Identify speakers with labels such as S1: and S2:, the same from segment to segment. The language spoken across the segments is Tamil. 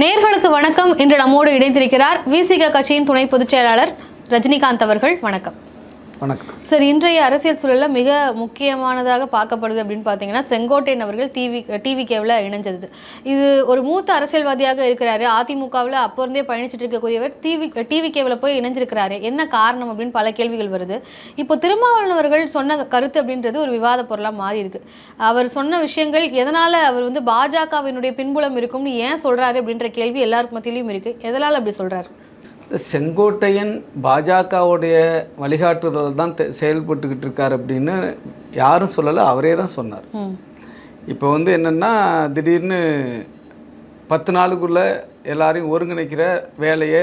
S1: நேர்களுக்கு வணக்கம். இன்று நம்மோடு இணைந்திருக்கிறார் விசிக கட்சியின் துணை பொதுச் செயலாளர் ரஜினிகாந்த் அவர்கள். வணக்கம்.
S2: வணக்கம்.
S1: சார் இன்றைய அரசியல் சூழலில் மிக முக்கியமானதாக பார்க்கப்படுது அப்படின்னு பார்த்தீங்கன்னா செங்கோட்டையன் அவர்கள் டிவி டிவிகேவில் இணைஞ்சது. இது ஒரு மூத்த அரசியல்வாதியாக இருக்கிறாரு. அதிமுகவில் அப்போ இருந்தே பயணிச்சுட்டு இருக்கக்கூடியவர் டிவி டிவிகேவில் போய் இணைஞ்சிருக்கிறாரு. என்ன காரணம் அப்படின்னு பல கேள்விகள் வருது. இப்போ திருமாவளவன் அவர்கள் சொன்ன கருத்து அப்படின்றது ஒரு விவாத பொருளாக மாறி இருக்கு அவர் சொன்ன விஷயங்கள் எதனால் அவர் வந்து பாஜகவினுடைய பின்புலம் இருக்கும்னு ஏன் சொல்கிறாரு அப்படின்ற கேள்வி எல்லாருக்கு மத்தியிலையும் இருக்குது எதனால் அப்படி சொல்கிறாரு
S2: செங்கோட்டையன் பாஜகவுடைய வழிகாட்டுதல் தான் செயல்பட்டுக்கிட்டு இருக்கார் அப்படின்னு யாரும் சொல்லலை அவரே தான் சொன்னார். இப்போ வந்து என்னென்னா திடீர்னு பத்து நாளுக்குள்ளே எல்லாரையும் ஒருங்கிணைக்கிற வேலையை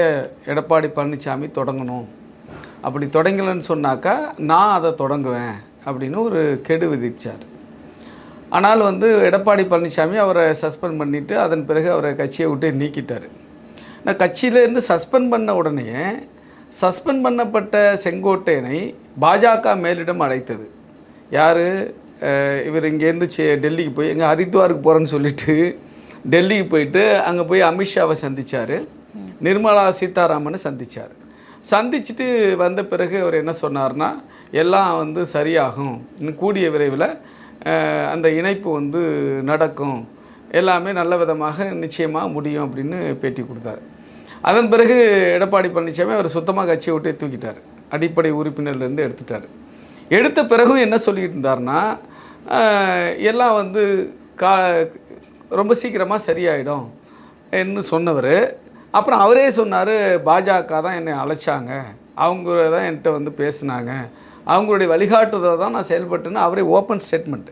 S2: எடப்பாடி பழனிசாமி தொடங்கணும். அப்படி தொடங்கலைன்னு சொன்னாக்கா நான் அதை தொடங்குவேன் அப்படின்னு ஒரு கெடு விதிச்சார். ஆனால் வந்து எடப்பாடி பழனிசாமி அவரை சஸ்பெண்ட் பண்ணிவிட்டு அதன் பிறகு அவரை கட்சியை விட்டு நீக்கிட்டார். நான் கட்சியிலேருந்து சஸ்பெண்ட் பண்ண உடனே சஸ்பெண்ட் பண்ணப்பட்ட செங்கோட்டையனை பாஜக மேலிடம் அழைத்தது. யார்? இவர் இங்கேருந்து செ- டெல்லிக்கு போய் எங்கள் ஹரித்வாருக்கு போகிறேன்னு சொல்லிட்டு டெல்லிக்கு போயிட்டு அங்கே போய் அமித்ஷாவை சந்திச்சார். நிர்மலா சீதாராமனை சந்தித்தார் சந்திச்சுட்டு வந்த பிறகு அவர் என்ன சொன்னார்னா எல்லாம் வந்து சரியாகும். இன்னும் கூடிய விரைவில் அந்த இணைப்பு வந்து நடக்கும். எல்லாமே நல்ல விதமாக நிச்சயமாக முடியும் அப்படின்னு பேட்டி கொடுத்தாரு. அதன் பிறகு எடப்பாடி பழனிசாமி அவர் சுத்தமாக கட்சியை விட்டே தூக்கிட்டார். அடிப்படை உறுப்பினர்லேருந்து எடுத்துட்டார். எடுத்த பிறகும் என்ன சொல்லிட்டு இருந்தார்னா எல்லாம் வந்து கா ரொம்ப சீக்கிரமாக சரியாயிடும் என்று சொன்னவர். அப்புறம் அவரே சொன்னார் பாஜக தான் என்னை அழைச்சாங்க. அவங்க தான் என்கிட்ட வந்து பேசுனாங்க. அவங்களுடைய வழிகாட்டுதல் தான் நான் செயல்பட்டேன்னு அவரே ஓப்பன் ஸ்டேட்மெண்ட்.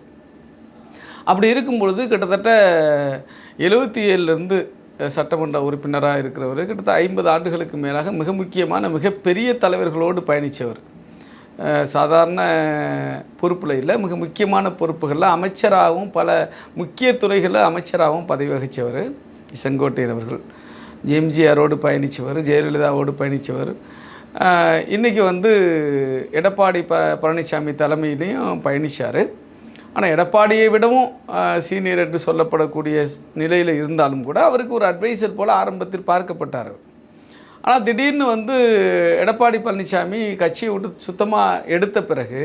S2: அப்படி இருக்கும் பொழுது கிட்டத்தட்ட எழுபத்தி ஏழுலேருந்து சட்டமன்ற உறுப்பினராக இருக்கிறவர். கிட்டத்தட்ட ஐம்பது ஆண்டுகளுக்கு மேலாக மிக முக்கியமான மிகப்பெரிய தலைவர்களோடு பயணித்தவர். சாதாரண பொறுப்பில் இல்லை மிக முக்கியமான பொறுப்புகளில் அமைச்சராகவும் பல முக்கிய துறைகளில் அமைச்சராகவும் பதவி வகித்தவர் செங்கோட்டையன் அவர்கள் எம்ஜிஆரோடு பயணித்தவர் ஜெயலலிதாவோடு பயணித்தவர். இன்றைக்கி வந்து எடப்பாடி ப பழனிசாமி தலைமையிலையும் பயணித்தார் ஆனால் எடப்பாடியை விடவும் சீனியர் என்று சொல்லப்படக்கூடிய நிலையில் இருந்தாலும் கூட அவருக்கு ஒரு அட்வைசர் போல் ஆரம்பத்தில் பார்க்கப்பட்டார் ஆனால் திடீர்னு வந்து எடப்பாடி பழனிசாமி கட்சியை விட்டு சுத்தமாக எடுத்த பிறகு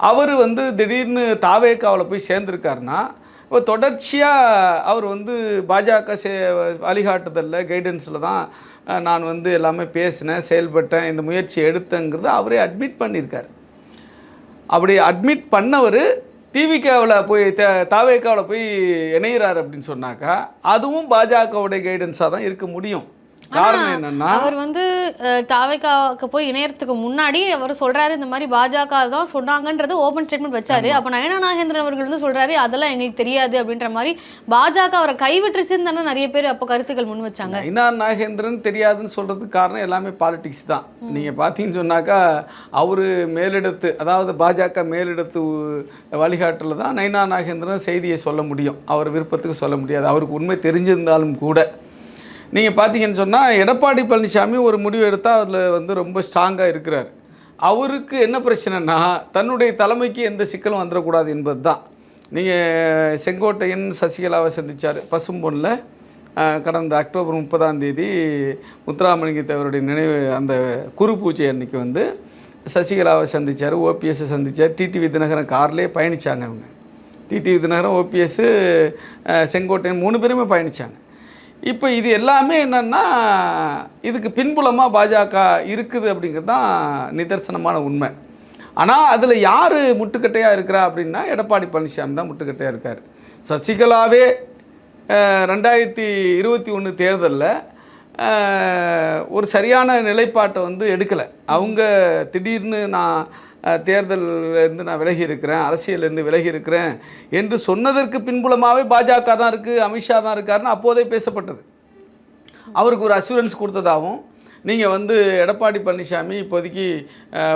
S2: அவர் வந்து திடீர்னு தாவேக்காவில் போய் சேர்ந்துருக்காருன்னா இப்போ தொடர்ச்சியாக அவர் வந்து பாஜக சே வழிகாட்டுதலில் கைடன்ஸில் தான் நான் வந்து எல்லாமே பேசினேன் செயல்பட்டேன் இந்த முயற்சி எடுத்தேங்கிறத அவரே அட்மிட் பண்ணியிருக்கார். அப்படி அட்மிட் பண்ணவர் டிவிகேவில் போய் த தாவேக்காவில் போய் இணையிறார் அப்படின்னு சொன்னாக்கா அதுவும் பாஜகவுடைய கைடன்ஸாக தான் இருக்க முடியும். காரணம் என்னன்னா
S1: அவர் வந்து தாவேக்காவுக்கு போய் இணையறதுக்கு முன்னாடி அவர் சொல்றாரு இந்த மாதிரி பாஜக தான் சொன்னாங்கன்றது ஓபன் ஸ்டேட்மெண்ட் வச்சாரு. அப்ப நயனா நாகேந்திரன் அவர்கள் வந்து சொல்றாரு அதெல்லாம் எங்களுக்கு தெரியாது அப்படின்ற மாதிரி பாஜக அவரை கைவிட்டுருச்சுன்னு தானே நிறைய பேர் அப்போ கருத்துக்கள் முன் வச்சாங்க.
S2: நயினா நாகேந்திரன் தெரியாதுன்னு சொல்கிறதுக்கு காரணம் எல்லாமே பாலிடிக்ஸ் தான். நீங்கள் பார்த்தீங்கன்னு சொன்னாக்கா அவர் மேலிடத்து அதாவது பாஜக மேலிடத்து வழிகாட்டில் தான் நயினா நாகேந்திரன் செய்தியை சொல்ல முடியும். அவர் விருப்பத்துக்கு சொல்ல முடியாது. அவருக்கு உண்மை தெரிஞ்சிருந்தாலும் கூட. நீங்கள் பார்த்தீங்கன்னு சொன்னால் எடப்பாடி பழனிசாமி ஒரு முடிவு எடுத்தால் அதில் வந்து ரொம்ப ஸ்ட்ராங்காக இருக்கிறார். அவருக்கு என்ன பிரச்சனைனா தன்னுடைய தலைமைக்கு எந்த சிக்கலும் வந்துடக்கூடாது என்பது தான் நீங்கள் செங்கோட்டையன் சசிகலாவை சந்தித்தார் பசும்பொன்னில் கடந்த அக்டோபர் முப்பதாம் தேதி முத்துராமலிங்க தேவருடைய நினைவு அந்த குரு பூஜை அன்னைக்கு வந்து சசிகலாவை சந்தித்தார் ஓபிஎஸ்ஸை சந்தித்தார் டிடிவி தினகரன் கார்லேயே பயணித்தாங்க அவங்க. டிடிவி தினகரன் ஓபிஎஸ்ஸு செங்கோட்டையன் மூணு பேருமே பயணித்தாங்க இப்போ இது எல்லாமே என்னென்னா இதுக்கு பின்புலமாக பாஜக இருக்குது அப்படிங்கிறது தான் நிதர்சனமான உண்மை. ஆனால் அதில் யார் முட்டுக்கட்டையாக இருக்கிறா அப்படின்னா எடப்பாடி பழனிசாமி தான் முட்டுக்கட்டையாக இருக்கார். சசிகலாவே ரெண்டாயிரத்தி இருபத்தி ஒன்று தேர்தலில் ஒரு சரியான நிலைப்பாட்டை வந்து எடுக்கலை. அவங்க திடீர்னு நான் அஹ், நான் விலகி இருக்கிறேன் அரசியலேருந்து விலகி இருக்கிறேன் என்று சொன்னதற்கு பின்புலமாகவே பாஜக தான் இருக்குது அமித்ஷா தான் இருக்காருன்னு அப்போதே பேசப்பட்டது. அவருக்கு ஒரு அசூரன்ஸ் கொடுத்ததாகவும் நீங்கள் வந்து எடப்பாடி பழனிசாமி இப்போதைக்கு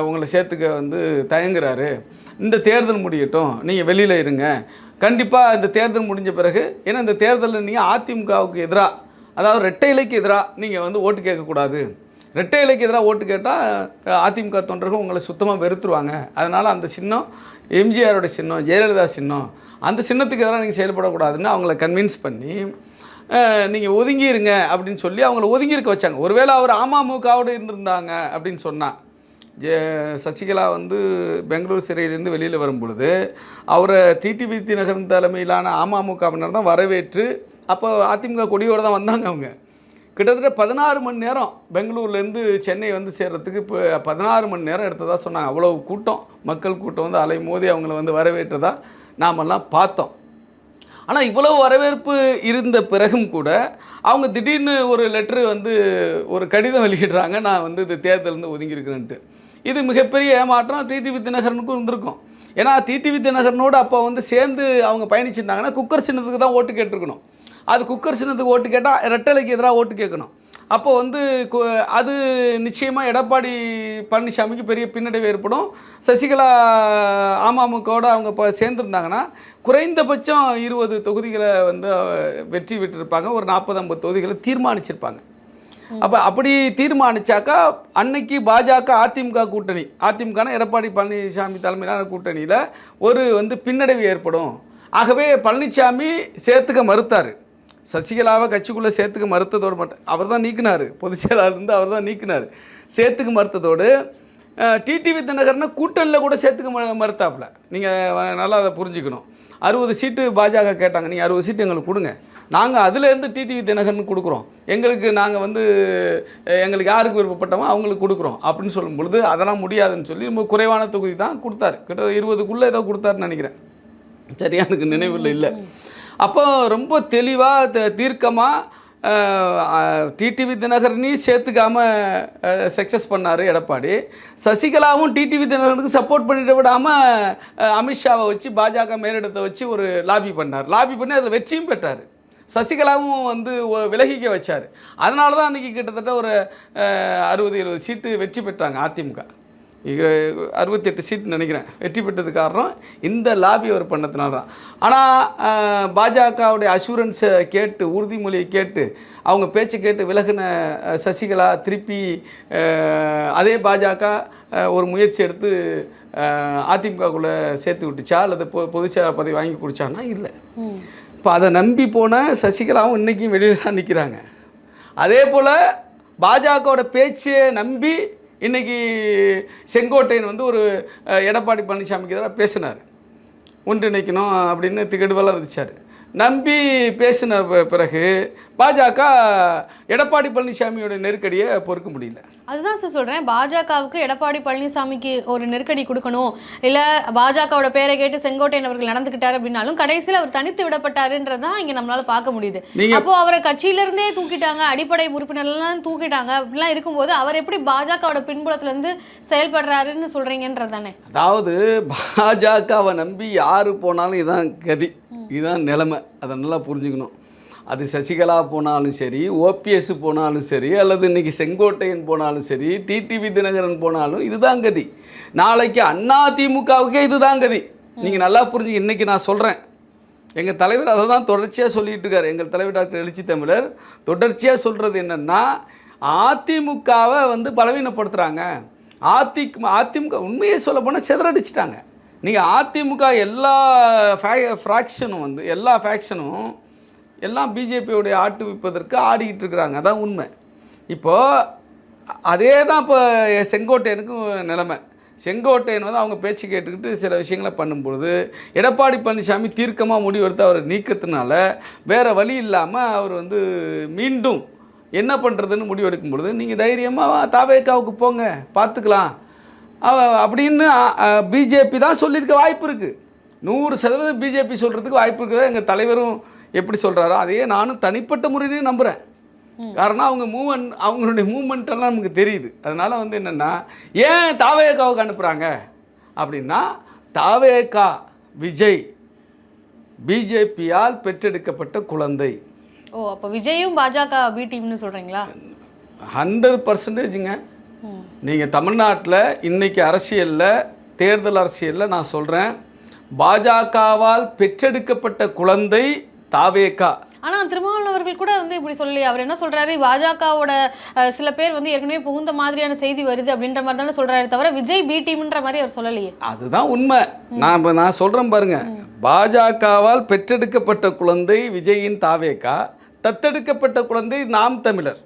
S2: உங்களை சேர்த்துக்க வந்து தயங்குறாரு. இந்த தேர்தல் முடியட்டும் நீங்கள் வெளியில் இருங்க. கண்டிப்பாக இந்த தேர்தல் முடிஞ்ச பிறகு ஏன்னா இந்த தேர்தலில் நீங்கள் அதிமுகவுக்கு எதிராக அதாவது ரெட்டை இலைக்கு எதிராக நீங்கள் வந்து ஓட்டு கேட்கக்கூடாது. ரெட்டை இலைக்கு எதிராக ஓட்டு கேட்டால் அதிமுக தொண்டர்கள் உங்களை சுத்தமாக வெறுத்துருவாங்க. அதனால் அந்த சின்னம் எம்ஜிஆரோட சின்னம் ஜெயலலிதா சின்னம் அந்த சின்னத்துக்கு எதிராக நீங்கள் செயல்படக்கூடாதுன்னு அவங்கள கன்வின்ஸ் பண்ணி நீங்கள் ஒதுங்கிருங்க அப்படின்னு சொல்லி அவங்கள ஒதுங்கி இருக்க வச்சாங்க. ஒருவேளை அவர் அமமுகவோடு இருந்திருந்தாங்க அப்படின்னு சொன்னால் ஜெ சசிகலா வந்து பெங்களூர் சிறையிலேருந்து வெளியில் வரும் பொழுது அவரை டிடிவி தினகரன் தலைமையிலான அமமுகவினர் தான் வரவேற்று அப்போ அதிமுக கொடியோடு தான் வந்தாங்க அவங்க. கிட்டத்தட்ட பதினாறு மணி நேரம் பெங்களூர்லேருந்து சென்னை வந்து சேர்றதுக்கு இப்போ பதினாறு மணி நேரம் எடுத்ததாக சொன்னாங்க. அவ்வளோ கூட்டம். மக்கள் கூட்டம் வந்து அலைமோதி அவங்கள வந்து வரவேற்றதா நாமெல்லாம் பார்த்தோம். ஆனால் இவ்வளோ வரவேற்பு இருந்த பிறகும் கூட அவங்க திடீர்னு ஒரு லெட்ரு வந்து ஒரு கடிதம் வெளியிடுறாங்க. நான் வந்து இது தேர்தலேருந்து ஒதுங்கியிருக்கிறேன்ட்டு. இது மிகப்பெரிய ஏமாற்றம். டிடிவி தினகரனுக்கும் இருந்திருக்கும். ஏன்னா டிடிவி தினகரனோடு அப்போ வந்து சேர்ந்து அவங்க பயணிச்சிருந்தாங்கன்னா குக்கர் சின்னத்துக்கு தான் ஓட்டு கேட்டிருக்கணும். அது குக்கர் சின்னத்துக்கு ஓட்டு கேட்டால் ரெட்டலைக்கு எதிராக ஓட்டு கேட்கணும். அப்போ வந்து கு- அது நிச்சயமாக எடப்பாடி பழனிசாமிக்கு பெரிய பின்னடைவு ஏற்படும். சசிகலா அமமுகவோட அவங்க இப்போ சேர்ந்துருந்தாங்கன்னா குறைந்தபட்சம் இருபது தொகுதிகளை வந்து வெற்றி பெற்றிருப்பாங்க. ஒரு நாற்பது ஐம்பது தொகுதிகளை தீர்மானிச்சிருப்பாங்க. அப்போ அப்படி தீர்மானிச்சாக்கா அன்னைக்கு பாஜக அதிமுக கூட்டணி அதிமுகனா எடப்பாடி பழனிசாமி தலைமையிலான கூட்டணியில் ஒரு வந்து பின்னடைவு ஏற்படும். ஆகவே பழனிசாமி சேர்த்துக்க மறுத்தார். சசிகலாவை கட்சிக்குள்ளே சேர்த்துக்க மறுத்ததோடு மட்டும் அவர் தான் நீக்கினார். பொதுச் செயலாளர் இருந்து அவர் தான் நீக்கினார். சேர்த்துக்க மறுத்ததோடு டிடிவி தினகரனை கூட்டணியில் கூட சேர்த்துக்க ம மறுத்தாப்புல. நீங்கள் நல்லா அதை புரிஞ்சுக்கணும். அறுபது சீட்டு பாஜக கேட்டாங்க. நீங்கள் அறுபது சீட்டு எங்களுக்கு கொடுங்க. நாங்கள் அதுலேருந்து டிடிவி தினகரன் கொடுக்குறோம். எங்களுக்கு நாங்கள் வந்து எங்களுக்கு யாருக்கு விருப்பப்பட்டோமோ அவங்களுக்கு கொடுக்குறோம் அப்படின்னு சொல்லும் பொழுது அதெல்லாம் முடியாதுன்னு சொல்லி ரொம்ப குறைவான தொகுதி தான் கொடுத்தாரு. கிட்ட இருபதுக்குள்ளே ஏதோ கொடுத்தாருன்னு நினைக்கிறேன். சரியா எனக்கு நினைவில் இல்லை. அப்போ ரொம்ப தெளிவாக தீர்க்கமாக டிடிவி தினகரனையும் சேர்த்துக்காம சக்ஸஸ் பண்ணார் எடப்பாடி. சசிகலாவும் டிடிவி தினகரனுக்கு சப்போர்ட் பண்ணிட்டு விடாமல் அமித்ஷாவை வச்சு பாஜக மேலிடத்தை வச்சு ஒரு லாபி பண்ணார். லாபி பண்ணி அதில் வெற்றியும் பெற்றார். சசிகலாவும் வந்து விலகிக்க வச்சார். அதனால தான் அன்றைக்கி கிட்டத்தட்ட ஒரு அறுபது எழுபது சீட்டு வெற்றி பெற்றாங்க அதிமுக. அறுபத்தெட்டு சீட் நினைக்கிறேன். வெற்றி பெற்றது காரணம் இந்த லாபி அவர் பண்ணதுனால தான். ஆனால் பாஜகவுடைய அஷூரன்ஸை கேட்டு உறுதிமொழியை கேட்டு அவங்க பேச்சை கேட்டு விலகின சசிகலா திருப்பி அதே பாஜக ஒரு முயற்சி எடுத்து அதிமுகக்குள்ளே சேர்த்து விட்டுச்சா? அல்லது பொ பொதுச்செயலாளர் பதவி வாங்கி குடிச்சான்னா இல்லை. இப்போ அதை நம்பி போன சசிகலாவும் இன்றைக்கும் வெளியில் தான் நிற்கிறாங்க அதே போல் பாஜகவோட பேச்சை நம்பி இன்னைக்கு செங்கோட்டையன் வந்து ஒரு எடப்பாடி பழனிசாமிக்கு எதிராக பேசினார். ஒன்றிணைக்கணும் அப்படின்னு திகடுவெல்லாம் விதிச்சார். நம்பி பேசின பிறகு பாஜக எடப்பாடி பழனிசாமியோட நெருக்கடியை பொறுக்க முடியல.
S1: அதுதான் சார் சொல்றேன். பாஜகவுக்கு எடப்பாடி பழனிசாமிக்கு ஒரு நெருக்கடி கொடுக்கணும். இல்ல பாஜகவோட பேரை கேட்டு செங்கோட்டையன் அவர்கள் நடந்துக்கிட்டாரு அப்படின்னாலும் கடைசியில் அவர் தனித்து விடப்பட்டாருன்றதான் இங்க நம்மளால பார்க்க முடியுது. அப்போ அவரை கட்சியில இருந்தே தூக்கிட்டாங்க அடிப்படை உறுப்பினர்லாம் தூக்கிட்டாங்க அப்படிலாம் இருக்கும்போது அவர் எப்படி பாஜகவோட பின்புலத்துல இருந்து செயல்படுறாருன்னு சொல்றீங்கன்றது தானே
S2: அதாவது பாஜகவை நம்பி யார் போனாலும் இதான் கதி. இதுதான் நிலைமை. அதை நல்லா புரிஞ்சுக்கணும். அது சசிகலா போனாலும் சரி ஓபிஎஸ் போனாலும் சரி அல்லது இன்னைக்கு செங்கோட்டையன் போனாலும் சரி டிடிவி தினகரன் போனாலும் இதுதான் கதி. நாளைக்கு அண்ணா திமுகவுக்கே இதுதான் கதி. நீங்கள் நல்லா புரிஞ்சு இன்னைக்கு நான் சொல்கிறேன் எங்கள் தலைவர் அதை தான் தொடர்ச்சியாக சொல்லிட்டு இருக்காரு. எங்கள் தலைவர் டாக்டர் எழுச்சி தமிழர் தொடர்ச்சியாக சொல்கிறது என்னென்னா அதிமுகவை வந்து பலவீனப்படுத்துகிறாங்க அதி அதிமுக உண்மையை சொல்ல போனால் சிதறடிச்சிட்டாங்க. நீங்கள் அதிமுக எல்லா ஃபே ஃப்ராக்ஷனும் வந்து எல்லா ஃபேக்ஷனும் எல்லாம் பிஜேபியோடைய ஆட்டுவிப்பதற்கு ஆடிக்கிட்டு இருக்கிறாங்க. அதான் உண்மை. இப்போது அதே தான் இப்போ செங்கோட்டையனுக்கும் நிலைமை. செங்கோட்டையன் வந்து அவங்க பேச்சு கேட்டுக்கிட்டு சில விஷயங்களை பண்ணும்பொழுது எடப்பாடி பழனிசாமி தீர்க்கமாக முடிவெடுத்து அவர் நீக்கத்தினால வேறு வழி இல்லாமல் அவர் வந்து மீண்டும் என்ன பண்ணுறதுன்னு முடிவெடுக்கும் பொழுது நீங்கள் தைரியமாக தாவேக்காவுக்கு போங்க பார்த்துக்கலாம். அப்படின்னு பிஜேபி தான் சொல்லியிருக்க வாய்ப்பு இருக்குது நூறு சதவீதம் பிஜேபி சொல்கிறதுக்கு வாய்ப்பு இருக்குது? எங்கள் தலைவரும் எப்படி சொல்கிறாரோ அதையே நானும் தனிப்பட்ட முறையிலையும் நம்புகிறேன் காரணம் அவங்க மூவ்மெண்ட் அவங்களுடைய மூவ்மெண்ட் எல்லாம் நமக்கு தெரியுது. அதனால வந்து என்னென்னா ஏன் தாவேக்காவுக்கு அனுப்புகிறாங்க அப்படின்னா தாவேக்கா விஜய் பிஜேபியால் பெற்றெடுக்கப்பட்ட குழந்தை.
S1: ஓ அப்போ விஜயும் பாஜக பி டீம்னு சொல்றீங்களா?
S2: ஹண்ட்ரட் பர்சன்டேஜுங்க நீங்கள் தமிழ்நாட்டில் இன்னைக்கு அரசியலில் தேர்தல் அரசியலில் நான் சொல்கிறேன் பாஜகவால் பெற்றெடுக்கப்பட்ட குழந்தை தாவேக்கா
S1: ஆனா திருமாவளவன் அவர்கள் கூட வந்து இப்படி சொல்லி அவர் என்ன சொல்றாரு? பாஜகவோட சில பேர் வந்து ஏற்கனவே புகுந்த மாதிரியான செய்தி வருது அப்படின்ற மாதிரி தானே சொல்றாரு தவிர விஜய் பி டீம்ன்ற மாதிரி அவர் சொல்லலையே.
S2: அதுதான் உண்மை. நான் இப்போ நான் சொல்கிறேன் பாருங்க. பாஜகவால் பெற்றெடுக்கப்பட்ட குழந்தை விஜயின் தாவேக்கா தத்தெடுக்கப்பட்ட குழந்தை நாம் தமிழர்.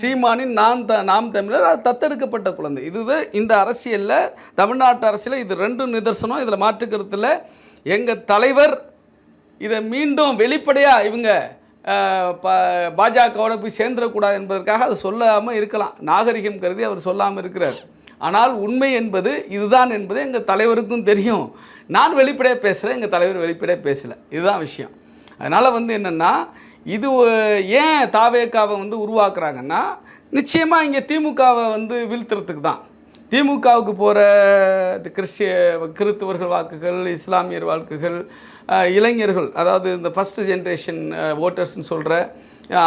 S2: சீமானின் நாம் த நாம் தமிழர். அது தத்தெடுக்கப்பட்ட குழந்தை. இதுவே இந்த அரசியலில் தமிழ்நாட்டு அரசியலில் இது ரெண்டும் நிதர்சனம். இதில் மாற்றுக்கருத்தில் எங்கள் தலைவர் இதை மீண்டும் வெளிப்படையாக இவங்க பாஜகவோட போய் சேர்ந்துடக்கூடாது என்பதற்காக அது சொல்லாமல் இருக்கலாம். நாகரிகம் கருதி அவர் சொல்லாமல் இருக்கிறார். ஆனால் உண்மை என்பது இதுதான் என்பது எங்கள் தலைவருக்கும் தெரியும். நான் வெளிப்படையாக பேசுகிறேன் எங்கள் தலைவர் வெளிப்படையாக பேசலை. இதுதான் விஷயம். அதனால் வந்து என்னென்னா இது ஏன் தாவேக்காவை வந்து உருவாக்குறாங்கன்னா நிச்சயமாக இங்கே திமுகவை வந்து வீழ்த்துறதுக்கு தான். திமுகவுக்கு போகிற கிறிஸ்டிய கிறித்துவர்கள் வாக்குகள் இஸ்லாமியர் வாக்குகள் இளைஞர்கள் அதாவது இந்த ஃபஸ்ட்டு ஜென்ரேஷன் ஓட்டர்ஸ்னு சொல்கிற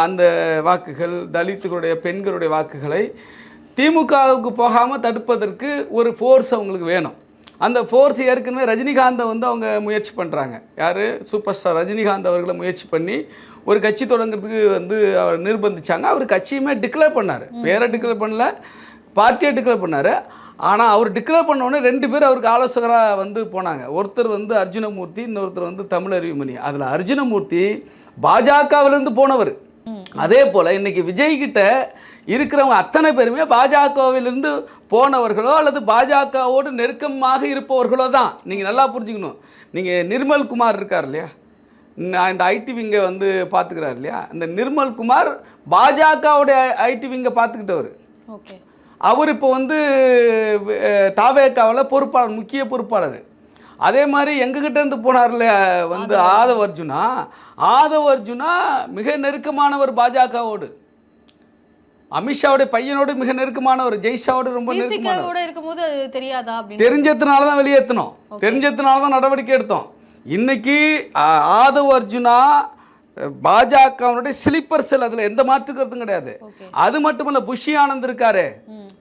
S2: அந்த வாக்குகள் தலித்துகளுடைய பெண்களுடைய வாக்குகளை திமுகவுக்கு போகாமல் தடுப்பதற்கு ஒரு ஃபோர்ஸ் அவங்களுக்கு வேணும். அந்த ஃபோர்ஸ் ஏற்கனவே ரஜினிகாந்தை வந்து அவங்க முயற்சி பண்ணுறாங்க யார்? சூப்பர் ஸ்டார் ரஜினிகாந்த் அவர்களை முயற்சி பண்ணி ஒரு கட்சி தொடங்குறதுக்கு வந்து அவர் நிர்பந்திச்சாங்க. அவர் கட்சியுமே டிக்ளேர் பண்ணார். பேரை டிக்ளேர் பண்ணல. பார்ட்டியை டிக்ளேர் பண்ணார். ஆனால் அவர் டிக்ளேர் பண்ண உடனே ரெண்டு பேர் அவருக்கு ஆலோசகராக வந்து போனாங்க. ஒருத்தர் வந்து அர்ஜுனமூர்த்தி இன்னொருத்தர் வந்து தமிழறிவுமணி அதில் அர்ஜுனமூர்த்தி பாஜகவிலேருந்து போனவர். அதே போல் இன்னைக்கு விஜய் கிட்ட இருக்கிறவங்க அத்தனை பேருமே பாஜகவிலிருந்து போனவர்களோ அல்லது பாஜகவோடு நெருக்கமாக இருப்பவர்களோ தான். நீங்கள் நல்லா புரிஞ்சுக்கணும். நீங்கள் நிர்மல் குமார் இருக்கார் இல்லையா? இந்த ஐடி விங்கை வந்து பார்த்துக்கிறார் இல்லையா? இந்த நிர்மல் குமார் பாஜகவுடைய ஐடி விங்கை பார்த்துக்கிட்டவர்
S1: ஓகே.
S2: அவர் இப்போ வந்து தாவேக்காவில் பொறுப்பாளர் முக்கிய பொறுப்பாளர். அதே மாதிரி எங்ககிட்ட இருந்து போனார்ல வந்து ஆதவ. அர்ஜுனா ஆதவ அர்ஜுனா மிக நெருக்கமானவர் பாஜகவோடு. அமித்ஷாவுடைய பையனோடு மிக நெருக்கமானவர் ஜெய்ஷாவோடு ரொம்ப நெருக்கமானவர்.
S1: இருக்கும்போது தெரியாதா
S2: தெரிஞ்சதுனால தான் வெளியேற்றணும் தெரிஞ்சதுனால தான் நடவடிக்கை எடுத்தோம். இன்னைக்கு ஆதவ் அர்ஜுனா பாஜகவுடைய ஸ்லீப்பர் செல் அதில் எந்த மாற்று கருத்தும் கிடையாது அது மட்டுமல்ல புஷி ஆனந்த் இருக்காரு.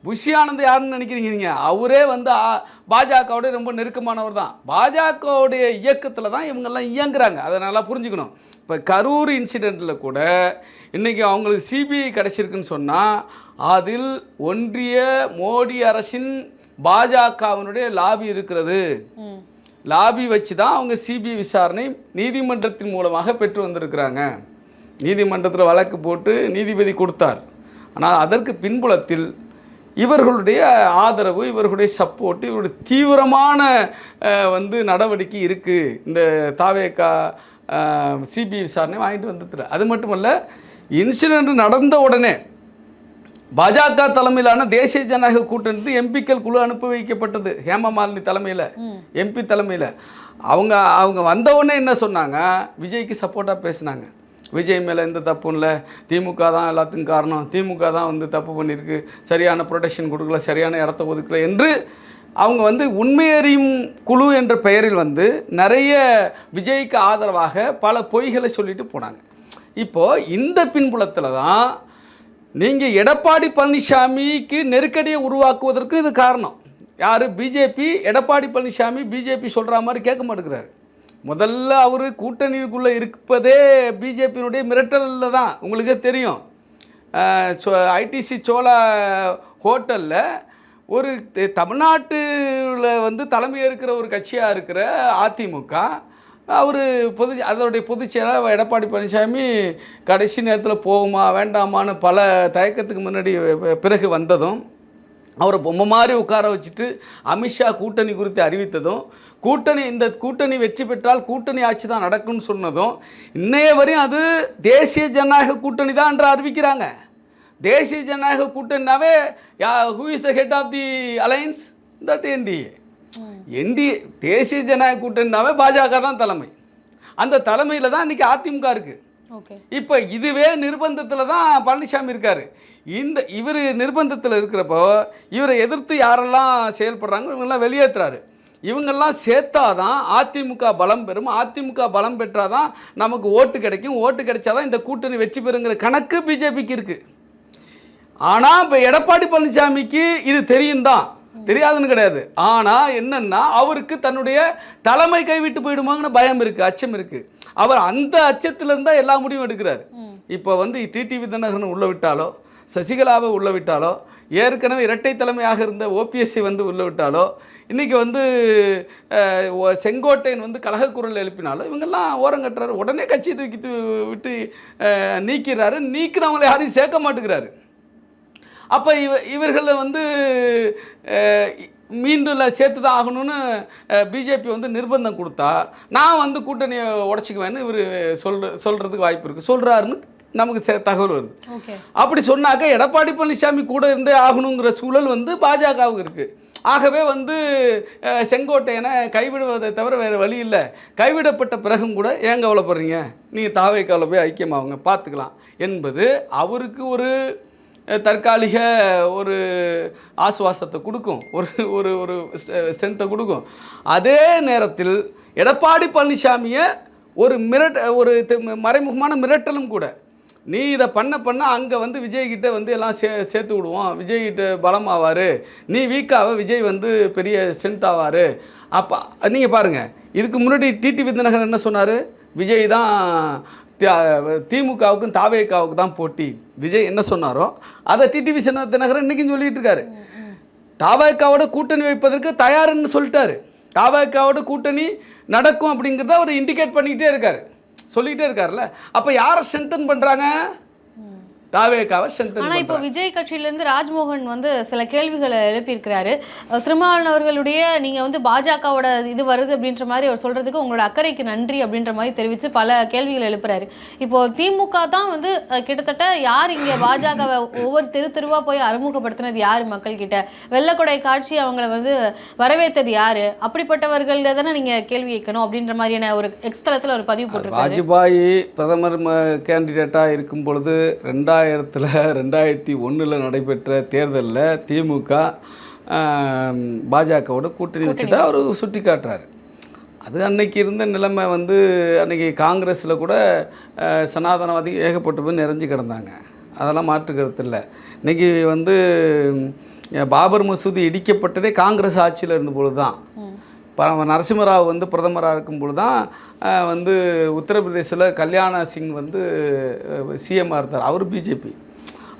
S2: புஷி ஆனந்த் யாருன்னு நினைக்கிறீங்க? நீங்க அவரே வந்து ஆ- பாஜகவோட ரொம்ப நெருக்கமானவர் தான். பாஜகவுடைய இயக்கத்தில் தான் இவங்கெல்லாம் இயங்குறாங்க. அதை நல்லா புரிஞ்சுக்கணும். இப்போ கரூர் இன்சிடெண்ட்டில் கூட இன்னைக்கு அவங்களுக்கு சிபிஐ கிடைச்சிருக்குன்னு சொன்னால் அதில் ஒன்றிய மோடி அரசின் பாஜகவினுடைய லாபி இருக்கிறது. லாபி வச்சு தான் அவங்க சிபிஐ விசாரணை நீதிமன்றத்தின் மூலமாக பெற்று வந்திருக்கிறாங்க. நீதிமன்றத்தில் வழக்கு போட்டு நீதிபதி கொடுத்தார். ஆனால் அதற்கு பின்புலத்தில் இவர்களுடைய ஆதரவு இவர்களுடைய சப்போர்ட் இவருடைய தீவிரமான வந்து நடவடிக்கை இருக்குது இந்த தாவேக்கா சிபிஐ விசாரணை வாங்கிட்டு வந்துட்டு அது மட்டுமல்ல இன்சிடென்ட் நடந்த உடனே பாஜக தலைமையிலான தேசிய ஜனநாயக கூட்டணி எம்பிக்கள் குழு அனுப்பி வைக்கப்பட்டது. ஹேமமாலினி தலைமையில் எம்பி தலைமையில். அவங்க அவங்க வந்த உடனே என்ன சொன்னாங்க? விஜய்க்கு சப்போர்ட்டாக பேசினாங்க. விஜய் மேலே எந்த தப்பும் இல்லை. திமுக தான் எல்லாத்துக்கும் காரணம். திமுக தான் வந்து தப்பு பண்ணியிருக்கு. சரியான ப்ரொடெக்ஷன் கொடுக்கல சரியான இடத்த ஒதுக்கல என்று அவங்க வந்து உண்மையறியும் குழு என்ற பெயரில் வந்து நிறைய விஜய்க்கு ஆதரவாக பல பொய்களை சொல்லிட்டு போனாங்க. இப்போது இந்த பின்புலத்தில் தான் நீங்கள் எடப்பாடி பழனிசாமிக்கு நெருக்கடியை உருவாக்குவதற்கு இது காரணம். யார்? பிஜேபி எடப்பாடி பழனிசாமி பிஜேபி சொல்கிற மாதிரி கேட்க மாட்டேங்கிறாரு. முதல்ல அவர் கூட்டணிக்குள்ளே இருப்பதே பிஜேபியினுடைய மிரட்டலில் தான். உங்களுக்கே தெரியும். ஐடிசி சோலா ஹோட்டலில் ஒரு தமிழ்நாட்டில் வந்து தலைமை இருக்கிற ஒரு கட்சியாக இருக்கிற அதிமுக அவர் பொது அதனுடைய பொதுச் செயலாளர் எடப்பாடி பழனிசாமி கடைசி நேரத்தில் போகுமா வேண்டாமான்னு பல தயக்கத்துக்கு முன்னாடி பிறகு வந்ததும் அவரை பொம்மை மாதிரி உட்கார வச்சுட்டு அமித்ஷா கூட்டணி குறித்து அறிவித்ததும் கூட்டணி இந்த கூட்டணி வெற்றி பெற்றால் கூட்டணி ஆட்சி தான் நடக்கும்னு சொன்னதும் இன்னைய வரையும் அது தேசிய ஜனநாயக கூட்டணி தான் என்று அறிவிக்கிறாங்க. தேசிய ஜனநாயக கூட்டணினாவே yeah who is the head of the alliance that NDA NDA தேசிய ஜனநாயக கூட்டணினாவே பாஜக தான் தலைமை. அந்த தலைமையில் தான் இன்றைக்கி அதிமுக இருக்குது
S1: ஓகே.
S2: இப்போ இதுவே நிர்பந்தத்தில் தான் பழனிசாமி இருக்கார். இந்த இவர் நிர்பந்தத்தில் இருக்கிறப்போ இவரை எதிர்த்து யாரெல்லாம் செயல்படுறாங்க இவங்கெல்லாம் வெளியேற்றுறாரு இவங்கெல்லாம் சேர்த்தாதான் அதிமுக பலம் பெறும். அதிமுக பலம் பெற்றாதான் நமக்கு ஓட்டு கிடைக்கும். ஓட்டு கிடைச்சாதான் இந்த கூட்டணி வெற்றி பெறுங்கிற கணக்கு பிஜேபிக்கு இருக்குது ஆனால் இப்போ எடப்பாடி பழனிசாமிக்கு இது தெரியும் தான் தெரியாதுன்னு கிடையாது. ஆனால் என்னன்னா அவருக்கு தன்னுடைய தலைமை கைவிட்டு போயிடுமாங்கன்னு பயம் இருக்குது அச்சம் இருக்குது அவர் அந்த அச்சத்திலிருந்து தான் எல்லா முடிவும் எடுக்கிறார். இப்போ வந்து டிடிவி தினகரன் உள்ள விட்டாலோ சசிகலாவை உள்ள விட்டாலோ ஏற்கனவே இரட்டை தலைமையாக இருந்த ஓபிஎஸ்சி வந்து உள்ள விட்டாலோ இன்றைக்கி வந்து செங்கோட்டையன் வந்து கலகக்குரல் எழுப்பினாலோ இவங்கெல்லாம் ஓரங்கட்டுறாரு உடனே கட்சி தூக்கி விட்டு நீக்கிறாரு. நீக்கினவங்களை யாரையும் சேர்க்க மாட்டேங்கிறாரு. அப்போ இவ இவர்களை வந்து மீண்டும் சேர்த்து தான் ஆகணும்னு பிஜேபி வந்து நிர்பந்தம் கொடுத்தா நான் வந்து கூட்டணியை உடச்சிக்குவேன்னு இவர் சொல்ற சொல்கிறதுக்கு வாய்ப்பு இருக்குது சொல்கிறாருன்னு நமக்கு தகவல் வருது. அப்படி சொன்னாக்க எடப்பாடி பழனிசாமி கூட இருந்தே ஆகணுங்கிற சூழல் வந்து பாஜகவுக்கு இருக்குது ஆகவே வந்து செங்கோட்டையனை கைவிடுவதை தவிர வேறு வழி இல்லை. கைவிடப்பட்ட பிறகும் கூட ஏன் கவலைப்படுறீங்க? நீங்கள் தாவைக்காவில் போய் ஐக்கியமாகுங்க பார்த்துக்கலாம் என்பது அவருக்கு ஒரு தற்காலிக ஒரு ஆசுவாசத்தை கொடுக்கும். ஒரு ஒரு ஒரு ஸ்ட்ரென்த்தை கொடுக்கும். அதே நேரத்தில் எடப்பாடி பழனிசாமியை ஒரு மிரட் ஒரு மறைமுகமான மிரட்டலும் கூட. நீ இதை பண்ண பண்ண அங்கே வந்து விஜய்கிட்ட வந்து எல்லாம் சே சேர்த்து விடுவோம். விஜய்கிட்ட பலமாவார். நீ வீக்காக விஜய் வந்து பெரிய ஸ்ட்ரென்த் ஆவார். அப்போ நீங்கள் பாருங்கள் இதுக்கு முன்னாடி டிடி விருதுநகர் என்ன சொன்னார்? விஜய் தான் திமுகவுக்கும் தாவேக்காவுக்கு தான் போட்டி. விஜய் என்ன சொன்னாரோ அதை டிடிவி தினகரன் இன்றைக்கும் சொல்லிட்டு இருக்காரு. தாவேக்காவோட கூட்டணி வைப்பதற்கு தயாருன்னு சொல்லிட்டாரு. தாவேக்காவோட கூட்டணி நடக்கும் அப்படிங்கிறத அவர் இண்டிகேட் பண்ணிக்கிட்டே இருக்கார். சொல்லிக்கிட்டே இருக்கார்ல அப்போ யாரை ஸ்ட்ரென்தன் பண்ணுறாங்க தாவேக்காவை ஸ்ட்ரென்தன்
S1: ஆனா இப்போ விஜய் கட்சியில இருந்து ராஜ்மோகன் வந்து சில கேள்விகளை எழுப்பியிருக்கிறாரு. திருமாவளவன் அவர்களுடைய நீங்க வந்து பாஜகவோட இது வருது அப்படின்ற மாதிரி அவர் சொல்றதுக்கு உங்களோட அக்கறைக்கு நன்றி அப்படின்ற மாதிரி தெரிவித்து பல கேள்விகள் எழுப்புறாரு. இப்போ திமுக தான் வந்து கிட்டத்தட்ட யார் இங்க பாஜகவை ஒவ்வொரு தெரு தெருவா போய் அறிமுகப்படுத்தினது யாரு மக்கள் கிட்ட வெள்ளக்கொடை காட்சி அவங்கள வந்து வரவேற்றது யாரு? அப்படிப்பட்டவர்கள தானே நீங்க கேள்வி கேட்கணும் அப்படின்ற மாதிரியான ஒரு எக்ஸ்தலத்துல ஒரு பதிவு போட்டிருக்காரு.
S2: வாஜ்பாய் பிரதமர் கேண்டிடேட்டாக இருக்கும் பொழுது ரெண்டாயிரத்தில் ரெண்டாயிரத்தி ஒன்றில் நடைபெற்ற தேர்தலில் திமுக பாஜகவோட கூட்டணி வச்சுட்டா அவர் சுட்டி காட்டுறாரு அது அன்னைக்கு இருந்த நிலைமை வந்து அன்னைக்கு காங்கிரஸில் கூட சனாதனவாதி ஏகப்பட்டு போய் நிறைஞ்சு கிடந்தாங்க. அதெல்லாம் மாற்று கருத்து இல்லை. இன்னைக்கு வந்து பாபர் மசூதி இடிக்கப்பட்டதே காங்கிரஸ் ஆட்சியில் இருந்த பொழுது தான் நரசிம்மராவ் வந்து பிரதமராக இருக்கும்பொழுது தான் வந்து உத்தரப்பிரதேசில் கல்யாண சிங் வந்து சிஎம்மாக இருந்தார். அவர் பிஜேபி.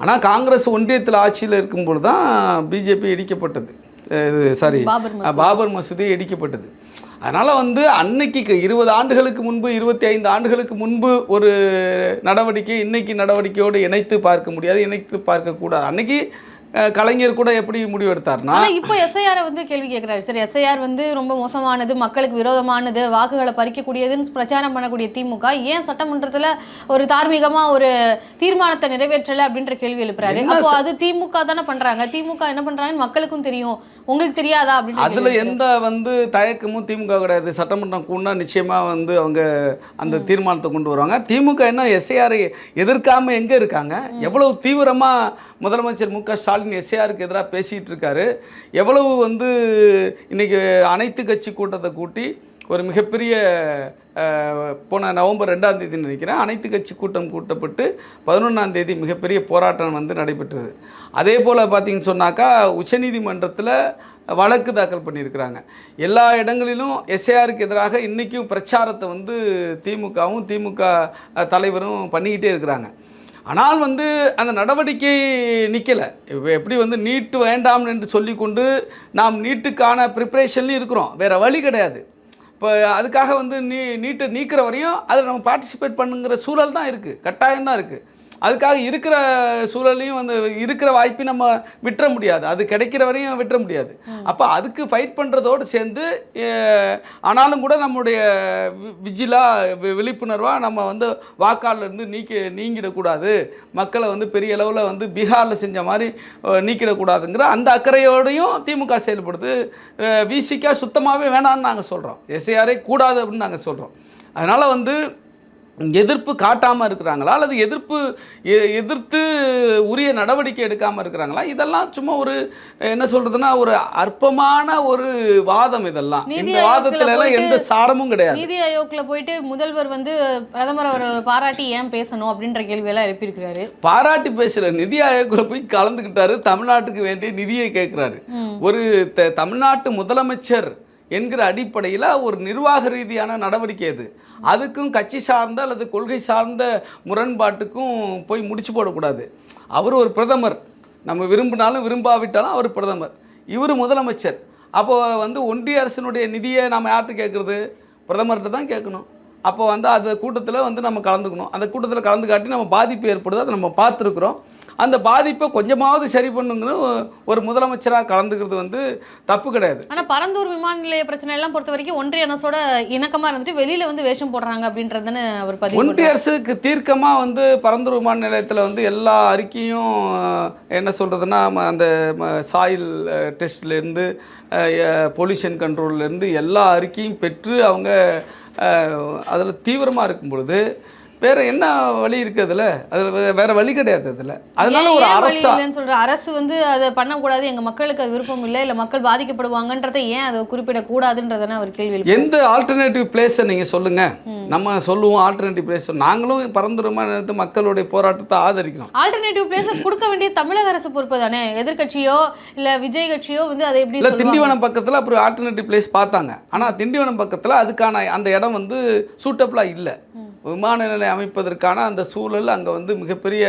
S2: ஆனால் காங்கிரஸ் ஒன்றியத்தில் ஆட்சியில் இருக்கும்பொழுது தான் பிஜேபி இடிக்கப்பட்டது. சாரி
S1: பாபர் மசூதி.
S2: இடிக்கப்பட்டது. அதனால் வந்து அன்னைக்கு இருபது ஆண்டுகளுக்கு முன்பு இருபத்தி ஐந்து ஆண்டுகளுக்கு முன்பு ஒரு நடவடிக்கை இன்னைக்கு நடவடிக்கையோடு இணைத்து பார்க்க முடியாது இணைத்து பார்க்கக்கூடாது. அன்னைக்கு கலைஞர் கூட எப்படி முடிவெடுத்தார்னா
S1: இப்போ எஸ்ஐஆர் வந்து கேள்வி கேட்கிறாரு சரி எஸ்ஐஆர் வந்து ரொம்ப மோசமானது மக்களுக்கு விரோதமானது வாக்குகளை பறிக்கக்கூடியதுன்னு பிரச்சாரம் பண்ணக்கூடிய திமுக ஏன் சட்டமன்றத்துல ஒரு தார்மீகமா ஒரு தீர்மானத்தை நிறைவேற்றல அப்படின்ற கேள்வி எழுப்புறாரு. அப்போ அது திமுக தானே பண்றாங்க. திமுக என்ன பண்றாங்கன்னு மக்களுக்கும் தெரியும். உங்களுக்கு தெரியாதா அப்படின்ற
S2: அதில் எந்த வந்து தயக்கமும் திமுக கிடையாது. சட்டமன்றம் கூடனா நிச்சயமாக வந்து அவங்க அந்த தீர்மானத்தை கொண்டு வருவாங்க. திமுக என்ன எஸ்ஐஆரை எதிர்க்காம எங்கே இருக்காங்க? எவ்வளவு தீவிரமாக முதலமைச்சர் மு க ஸ்டாலின் எஸ்ஏஆருக்கு எதிராக பேசிகிட்டு இருக்காரு எவ்வளவு வந்து இன்றைக்கி அனைத்து கட்சி கூட்டத்தை கூட்டி ஒரு மிகப்பெரிய போன நவம்பர் ரெண்டாம் தேதி நினைக்கிறேன் அனைத்து கட்சி கூட்டம் கூட்டப்பட்டு பதினொன்றாம் தேதி மிகப்பெரிய போராட்டம் வந்து நடைபெற்றது. அதே போல் பார்த்தீங்கன்னு சொன்னாக்கா உச்சநீதிமன்றத்தில் வழக்கு தாக்கல் பண்ணியிருக்கிறாங்க. எல்லா இடங்களிலும் எஸ்ஏஆருக்கு எதிராக இன்றைக்கும் பிரச்சாரத்தை வந்து திமுகவும் திமுக தலைவரும் பண்ணிக்கிட்டே இருக்கிறாங்க. ஆனால் வந்து அந்த நடவடிக்கை நிற்கலை எப்படி வந்து நீட்டு வேண்டாம் என்று சொல்லிக்கொண்டு நாம் நீட்டுக்கான ப்ரிப்ரேஷன்லையும் இருக்கிறோம். வேறு வழி கிடையாது. இப்போ அதுக்காக வந்து நீ நீட்டை நீக்கிற வரையும் அதில் நம்ம பார்ட்டிசிபேட் பண்ணுங்கிற சூழல் தான் இருக்குது கட்டாயம் தான் இருக்குது அதுக்காக இருக்கிற சூழலையும் வந்து இருக்கிற வாய்ப்பையும் நம்ம விட்டுற முடியாது. அது கிடைக்கிற வரையும் விட்டுற முடியாது. அப்போ அதுக்கு ஃபைட் பண்ணுறதோடு சேர்ந்து ஆனாலும் கூட நம்முடைய விஜிலாக விழிப்புணர்வாக நம்ம வந்து வாக்காளர்ல இருந்து நீக்கி நீங்கிடக்கூடாது. மக்களை வந்து பெரிய அளவில் வந்து பீகாரில் செஞ்ச மாதிரி நீக்கிடக்கூடாதுங்கிற அந்த அக்கறையோடையும் திமுக செயல்படுது. விசிக்கா சுத்தமாகவே வேணாம்னு நாங்கள் சொல்கிறோம் எஸ்ஐஆரே கூடாது அப்படின்னு நாங்கள் சொல்கிறோம் அதனால் வந்து எதிர்ப்பு காட்டாமல் இருக்கிறாங்களா? அல்லது எதிர்ப்பு எதிர்த்து உரிய நடவடிக்கை எடுக்காமல் இருக்கிறாங்களா? இதெல்லாம் சும்மா ஒரு என்ன சொல்றதுன்னா ஒரு அற்பமான ஒரு வாதம் இதெல்லாம்.
S1: நீதி
S2: இந்த
S1: ஆயோக்ல
S2: வாதத்துல எல்லாம் எந்த சாரமும் கிடையாது.
S1: நீதி ஆயோக்ல போயிட்டு முதல்வர் வந்து பிரதமர் அவர்களை பாராட்டி ஏன் பேசணும் அப்படின்ற கேள்வியெல்லாம் எழுப்பியிருக்கிறாரு.
S2: பாராட்டி பேசல நிதி ஆயோக்கில் போய் கலந்துக்கிட்டாரு தமிழ்நாட்டுக்கு வேண்டிய நிதியை கேட்குறாரு. ஒரு தமிழ்நாட்டு முதலமைச்சர் என்கிற அடிப்படையில் ஒரு நிர்வாக ரீதியான நடவடிக்கை அது. அதுக்கும் கட்சி சார்ந்த அல்லது கொள்கை சார்ந்த முரண்பாட்டுக்கும் போய் முடிச்சு போடக்கூடாது. அவர் ஒரு பிரதமர். நம்ம விரும்பினாலும் விரும்பாவிட்டாலும் அவர் பிரதமர். இவர் முதலமைச்சர். அப்போது வந்து ஒன்றிய அரசினுடைய நிதியை நம்ம யார்கிட்ட கேட்குறது? பிரதமர்கிட்ட தான் கேட்கணும். அப்போ வந்து அந்த கூட்டத்தில் வந்து நம்ம கலந்துக்கணும். அந்த கூட்டத்தில் கலந்து காட்டி நம்ம பாதிப்பு ஏற்படுது அதை நம்ம பார்த்துருக்குறோம். அந்த பாதிப்பை கொஞ்சமாவது சரி பண்ணுங்கன்னு ஒரு முதலமைச்சராக கலந்துக்கிறது வந்து தப்பு கிடையாது.
S1: ஆனா பரந்தூர் விமான நிலைய பிரச்சனை எல்லாம் பொறுத்த வரைக்கும் ஒன்றிய அரசோட இணக்கமா இருந்துட்டு வெளியில வந்து வேஷம் போடுறாங்க அப்படின்றதுன்னு அவர் பதிவு
S2: ஒன்றிய அரசுக்கு தீர்க்கமாக வந்து பரந்தூர் விமான நிலையத்தில் வந்து எல்லா அறிக்கையும் என்ன சொல்கிறதுனா அந்த சாயில் டெஸ்ட்லேருந்து பொல்யூஷன் கண்ட்ரோல்லேருந்து எல்லா அறிக்கையும் பெற்று அவங்க அதில் தீவிரமாக இருக்கும் பொழுது வேற என்ன வழி இருக்குது அதில்? அதில் வேற வழி கிடையாது அதில். அதனால ஒரு அரசா
S1: இல்லைன்னு சொல்ற? அரசு வந்து அதை பண்ணக்கூடாது. எங்க மக்களுக்கு அது விருப்பம் இல்லை. இல்ல மக்கள் பாதிக்கப்படுவாங்கன்றதை ஏன் அதை குறிப்பிடக்கூடாதுன்றதானே அவர் கேள்வி.
S2: எந்த ஆல்டர்னேட்டிவ் பிளேஸை நீங்கள் சொல்லுங்கள் நம்ம சொல்லுவோம் ஆல்டர்னேட்டிவ் பிளேஸ் நாங்களும் பரந்துருமா நினைத்து மக்களுடைய போராட்டத்தை ஆதரிக்கிறோம்
S1: ஆல்டர்னேட்டிவ் பிளேஸ் கொடுக்க வேண்டிய தமிழக அரசு பொறுப்பு தானே? எதிர்க்கட்சியோ இல்ல விஜய் கட்சியோ வந்து அதை எப்படி
S2: இல்லை? திண்டிவனம் பக்கத்தில் அப்புறம் ஆல்டர்னேட்டிவ் பிளேஸ் பார்த்தாங்க. ஆனால் திண்டிவனம் பக்கத்தில் அதுக்கான அந்த இடம் வந்து சூட்டபிளாக இல்லை. விமான நிலையம் அமைப்பதற்கான அந்த சூழல் அங்கே வந்து மிகப்பெரிய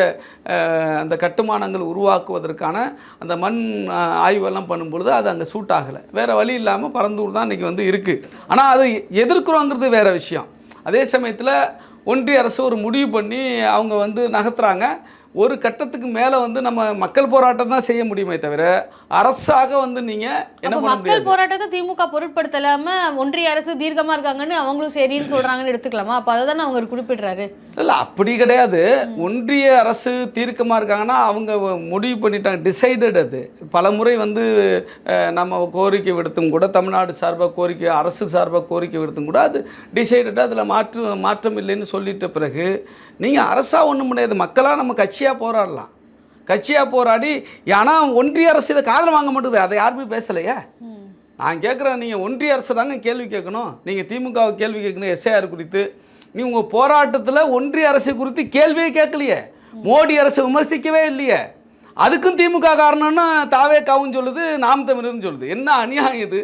S2: அந்த கட்டுமானங்கள் உருவாக்குவதற்கான அந்த மண் ஆய்வெல்லாம் பண்ணும்பொழுது அது அங்கே சூட் ஆகலை. வேறு வழி இல்லாமல் பரந்தூர் தான் இன்றைக்கி வந்து இருக்குது ஆனால் அதை எதிர்க்கிறோங்கிறது வேறு விஷயம். அதே சமயத்தில் ஒன்றிய அரசு ஒரு முடிவு பண்ணி அவங்க வந்து நகர்த்துறாங்க. ஒரு கட்டத்துக்கு மேலே வந்து நம்ம மக்கள் போராட்டம் தான் செய்ய முடியுமே தவிர அரசாக வந்து நீங்கள் என்ன
S1: மக்கள் போராட்டத்தை திமுக பொருட்படுத்தலாம ஒன்றிய அரசு தீர்க்கமா இருக்காங்கன்னு அவங்களும் சரின்னு சொல்றாங்கன்னு எடுத்துக்கலாமா? அப்ப அதை தானே அவங்க குறிப்பிடுறாரு.
S2: இல்லை அப்படி கிடையாது. ஒன்றிய அரசு தீர்க்கமாக இருக்காங்கன்னா அவங்க முடிவு பண்ணிட்டாங்க டிசைடட் அது. பல முறை வந்து நம்ம கோரிக்கை விடுத்தும் கூட தமிழ்நாடு சார்பாக கோரிக்கை அரசு சார்பாக கோரிக்கை விடுத்தும் கூட அது டிசைடட் அதில் மாற்று மாற்றம் இல்லைன்னு சொல்லிட்ட பிறகு நீங்கள் அரசாக ஒன்றும் முடியாது மக்களாக நம்ம கட்சியாக போராடலாம். கட்சியாக போராடி ஆனால் ஒன்றிய அரசு இதை காதில் வாங்க மாட்டேங்குது. அதை யாருமே பேசலையே? நான் கேட்குறேன் நீங்கள் ஒன்றிய அரசு தாங்க கேள்வி கேட்கணும். நீங்கள் திமுகவை கேள்வி கேட்கணும் எஸ்ஐஆர் குறித்து. நீ உங்கள் போராட்டத்தில் ஒன்றிய அரசு குறித்து கேள்வியே கேட்கலையே. மோடி அரசு விமர்சிக்கவே இல்லையே. அதுக்கும் திமுக காரணம்னு தாவே காவும் சொல்லுது நாம் தமிழர்னு சொல்லுது. என்ன அநியாயம் இது?